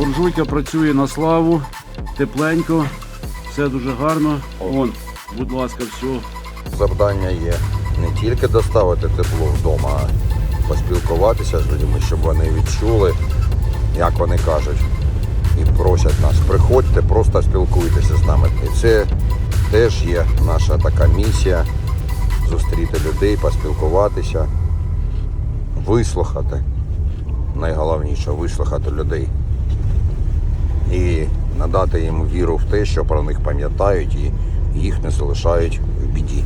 Буржуйка працює на славу, тепленько, все дуже гарно. Вон, будь ласка, все. Завдання є не тільки доставити тепло вдома, а поспілкуватися з людьми, щоб вони відчули, як вони кажуть, і просять нас, приходьте, просто спілкуйтеся з нами. І це теж є наша така місія зустріти людей, поспілкуватися, вислухати. Найголовніше вислухати людей надати їм віру в те, що про них пам'ятають і їх не залишають в біді.